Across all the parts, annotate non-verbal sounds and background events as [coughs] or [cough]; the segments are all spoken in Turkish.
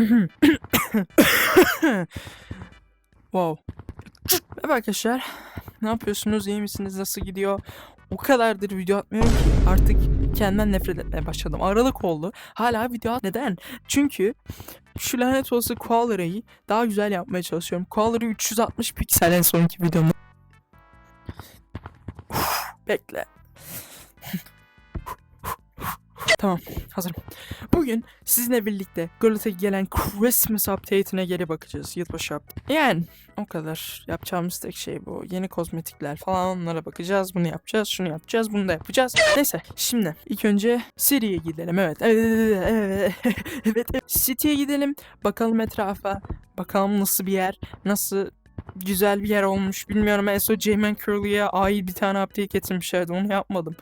[coughs] wow. Merhaba arkadaşlar. Ne yapıyorsunuz? İyi misiniz? Nasıl gidiyor? O kadardır video atmıyorum ki artık kendimden nefret etmeye başladım. Aralık oldu. Hala video at. Neden? Çünkü şu lanet olası Qualera'yı daha güzel yapmaya çalışıyorum. Qualer'ı 360 piksel en sonki videomda. Bekle. Tamam, hazırım. Bugün sizinle birlikte Golat'a gelen Christmas update'ine geri bakacağız. Yılbaşı update. Yani o kadar. Yapacağımız tek şey bu. Yeni kozmetikler falan onlara bakacağız. Bunu yapacağız, şunu yapacağız, bunu da yapacağız. Neyse şimdi ilk önce City'ye gidelim. Evet, evet, evet, evet. City'ye gidelim. Bakalım etrafa. Bakalım nasıl bir yer, nasıl güzel bir yer olmuş. Bilmiyorum son J-Man Curly'e ait bir tane update getirmişlerdi. Onu yapmadım.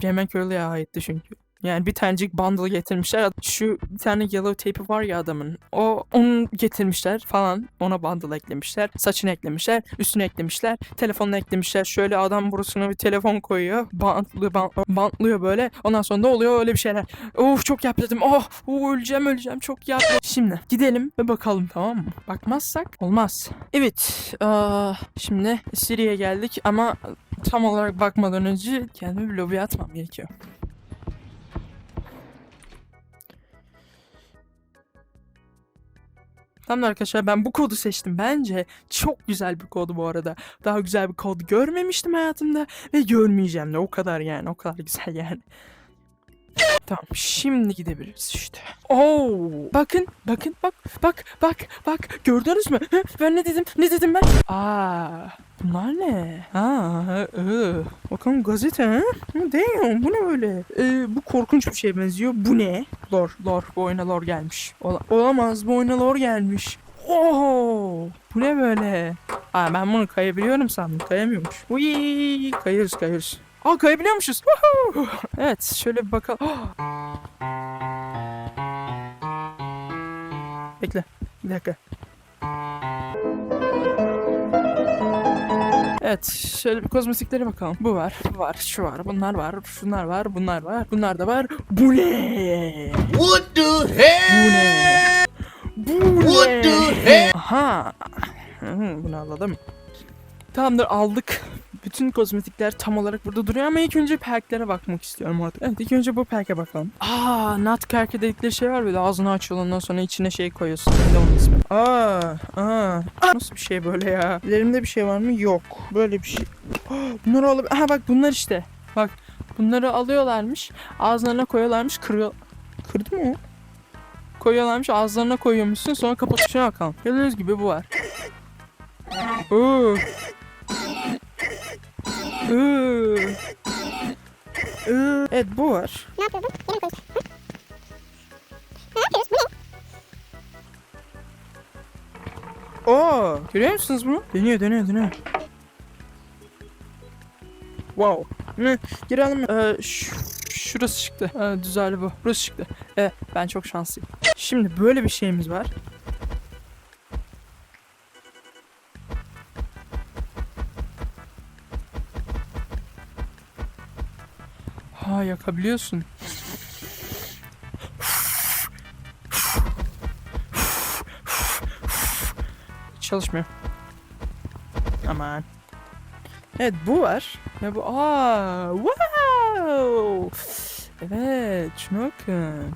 J-Man Curly'e aitti çünkü. Yani bir tanecik bundle getirmişler. Şu bir tane yellow tape var ya adamın. O onu getirmişler falan. Ona bundle eklemişler. Saçını eklemişler. Üstüne eklemişler. Telefonunu eklemişler. Şöyle adam burasına bir telefon koyuyor. Bantlıyor, bant, bantlıyor böyle. Ondan sonra ne oluyor öyle bir şeyler. Of çok yapladım. Oh, oh öleceğim öleceğim. Çok yapladım. Şimdi gidelim ve bakalım tamam mı? Bakmazsak olmaz. Evet. aa, şimdi Siri'ye geldik ama tam olarak bakmadan önce kendimi bir lobiye atmam gerekiyor. Tamam arkadaşlar ben bu kodu seçtim. Bence çok güzel bir kod bu arada. Daha güzel bir kod görmemiştim hayatımda ve görmeyeceğim de o kadar yani o kadar güzel yani. Tamam şimdi gidebiliriz işte. Oo bakın bakın bak bak bak bak gördünüz mü? Ben ne dedim ne dedim ben? Aa bunlar ne? Ha ıı. Bakalım gazete ha? Damn bu ne böyle? Ee, bu korkunç bir şeye benziyor. Bu ne? Lor lor bu oyuna lor gelmiş. Ola- olamaz bu oyuna lor gelmiş. Oo bu ne böyle? Aa ben bunu kayabiliyorum sandım. Kayamıyormuş. Uy kayıyoruz kayıyoruz. Aa kayabiliyormuşuz. Evet şöyle bir bakalım. [gasps] Bekle. Bir dakika. Evet, şöyle bir kozmetiklere bakalım. Bu var, bu var, şu var, bunlar var, şunlar var, bunlar var, bunlar da var. Bu ne? What the Bu hell? ne? Bu What ne? the hell? Aha. Bunu alalım. Tamamdır aldık. Bütün kozmetikler tam olarak burada duruyor ama ilk önce perklere bakmak istiyorum artık. Evet ilk önce bu perke bakalım. Aa nutcracker dedikleri şey var böyle ağzını açıyor ondan sonra içine şey koyuyorsun. Ne onun ismi? Aa, aa. Nasıl bir şey böyle ya? Elimde bir şey var mı? Yok. Böyle bir şey. [gasps] Bunları alıp... Aha bak bunlar işte. Bak bunları alıyorlarmış. Ağızlarına koyuyorlarmış. Kırıyor. Kırdı mı? Koyuyorlarmış ağızlarına koyuyormuşsun sonra kapatışına bakalım. Gördüğünüz gibi bu var. Oo. Oo. Oo. Evet bu var. Ne yapıyordun? Yine. Hı? Ne yapıyoruz? Bu ne? Oo. Görüyor musunuz bunu? Dönüyor dönüyor dönüyor. Wow. Ne? Girelim. Ee, ş- şurası çıktı. Ee, düzeldi bu. Burası çıktı. Evet ben çok şanslıyım. Şimdi böyle bir şeyimiz var. Ha yakabiliyorsun. Çalışmıyor. Aman. Evet bu var. Ve bu aa wow. Evet şuna bakın.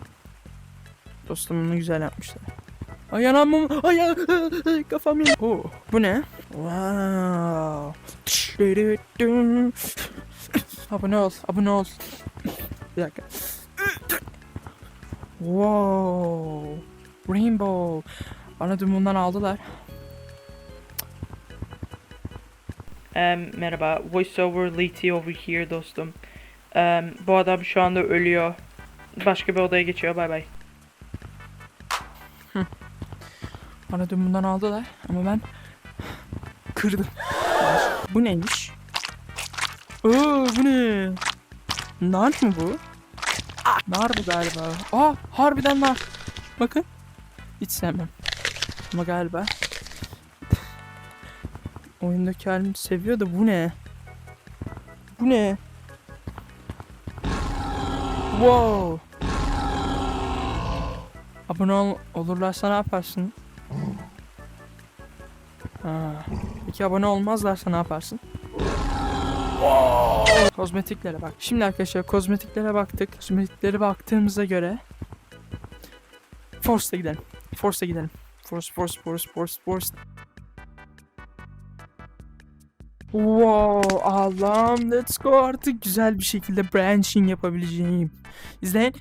Dostum bunu güzel yapmışlar. Ay yanağım. Ay ay, kafam yanıyor. Oh, bu ne? Wow. Abone ol, abone ol. Bir dakika. Wow. Rainbow. Bana dün bundan aldılar. Em, merhaba, voiceover Leti over here dostum. Em, bu adam şu anda ölüyor. Başka bir odaya geçiyor, bay bay. Bana dün bundan aldılar ama ben kırdım. bu neymiş? Oo bu ne? Nar mı bu? Nar bu galiba. Aa harbiden nar. Bakın. Hiç sevmem. Ama galiba oyundaki halimi seviyor da bu ne? Bu ne? Wow. Abone ol olurlarsa ne yaparsın? Ha. Peki abone olmazlarsa ne yaparsın? Kozmetiklere bak. Şimdi arkadaşlar kozmetiklere baktık. Kozmetiklere baktığımıza göre Force'a gidelim. Force'a gidelim. Force, force, force, force, force. Wow, Allah'ım let's go artık güzel bir şekilde branching yapabileceğim. İzleyin.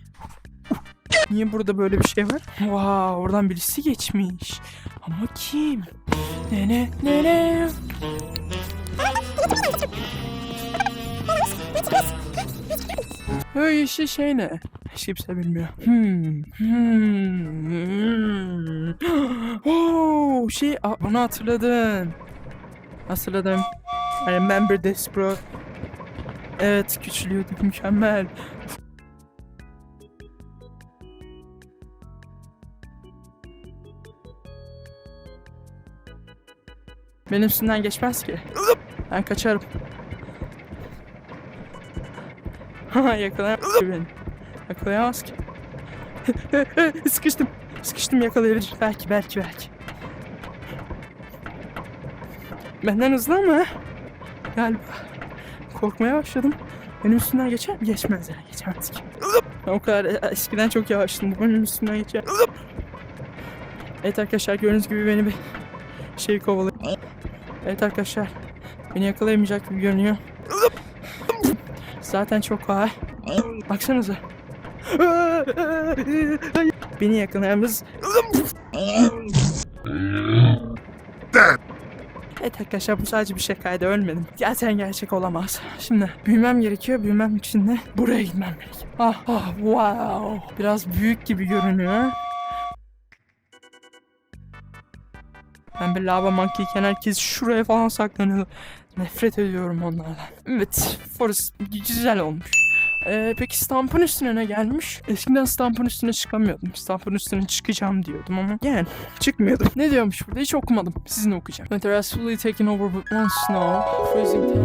Niye burada böyle bir şey var? Wow, oradan birisi geçmiş. Ama kim? Ne ne ne ne? Öyle işte şey ne? Hiç kimse bilmiyor. Hmm. Hmm. Oh, [gasps] şey, bunu hatırladım. Hatırladım. I remember this bro. Evet, küçülüyorduk mükemmel. Benim üstümden geçmez ki. Ben kaçarım. Ha yakalayamaz ki beni. Yakalayamaz ki. [laughs] Sıkıştım. Sıkıştım yakalayabilir. Belki belki belki. Benden hızlı ama galiba korkmaya başladım. Benim üstümden geçer mi? Geçmez ya. Geçemez ki. Ben o kadar eskiden çok yavaştım. Bu benim üstümden geçer. Evet arkadaşlar gördüğünüz gibi beni bir şey kovalıyor. Evet arkadaşlar. Beni yakalayamayacak gibi görünüyor. Zaten çok kolay. Baksanıza. Beni yakalayamaz. Evet arkadaşlar bu sadece bir şakaydı ölmedim. Gerçekten gerçek olamaz. Şimdi büyümem gerekiyor. Büyümem için de buraya gitmem gerekiyor. Ah, ah wow. Biraz büyük gibi görünüyor. Ben bir lava monkeyken herkes şuraya falan saklanıyor. Nefret ediyorum onlardan. Evet, Forest güzel olmuş. Ee, peki stampın üstüne ne gelmiş? Eskiden stampın üstüne çıkamıyordum. Stampın üstüne çıkacağım diyordum ama yani çıkmıyordum. Ne diyormuş burada hiç okumadım. Sizinle okuyacağım. Winter has fully taken over with one snow. Freezing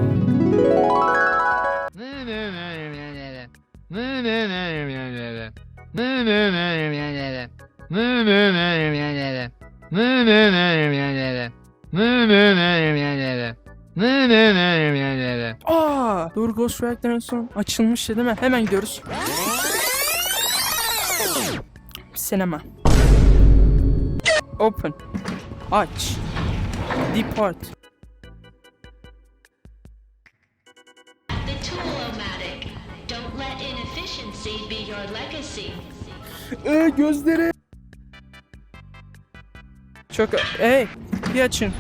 [laughs] time. Aa, doğru Ghost Reactor'ın son açılmıştı değil mi? Hemen gidiyoruz. Sinema. Open. Aç. Depart. The Tool-O-Matic. Don't let inefficiency be your legacy. Ee, gözleri. Çok... Hey! Kapıyı açın.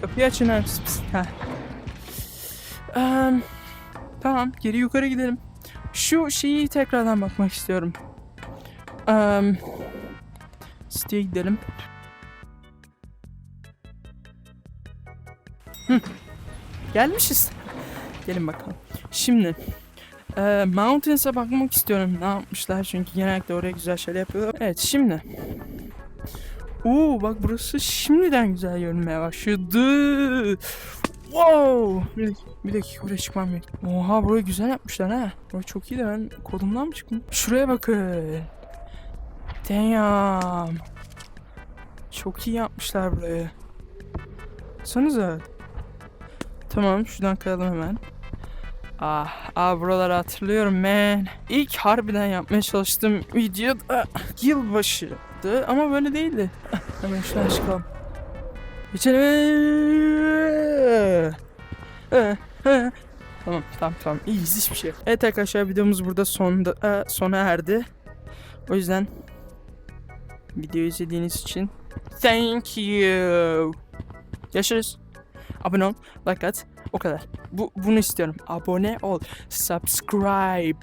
Kapıyı açın. Ha. Eee, tamam. Geri yukarı gidelim. Şu şeyi tekrardan bakmak istiyorum. Eee... Siteye gidelim. Hı. Gelmişiz. Gelin bakalım. Şimdi ee, Mountains'a bakmak istiyorum. Ne yapmışlar çünkü genellikle oraya güzel şeyler yapıyorlar. Evet şimdi. Oo bak burası şimdiden güzel görünmeye başladı. Wow. Bir bir dakika oraya çıkmam gerek. Oha burayı güzel yapmışlar ha. Burası çok iyi de ben kodumdan mı çıktım? Şuraya bakın. Damn. Çok iyi yapmışlar burayı. Sanıza. Tamam şuradan kayalım hemen. Ah, ah buraları hatırlıyorum man. İlk harbiden yapmaya çalıştığım video da yılbaşıydı ama böyle değildi. [laughs] Hemen şuradan çıkalım. Geçelim. Eh, eh. Tamam tamam tamam iyiyiz hiçbir şey. Evet arkadaşlar videomuz burada sonda, eh, sona erdi. O yüzden videoyu izlediğiniz için thank you. Görüşürüz. Abone ol, like at. O kadar. Bu bunu istiyorum. Abone ol. Subscribe.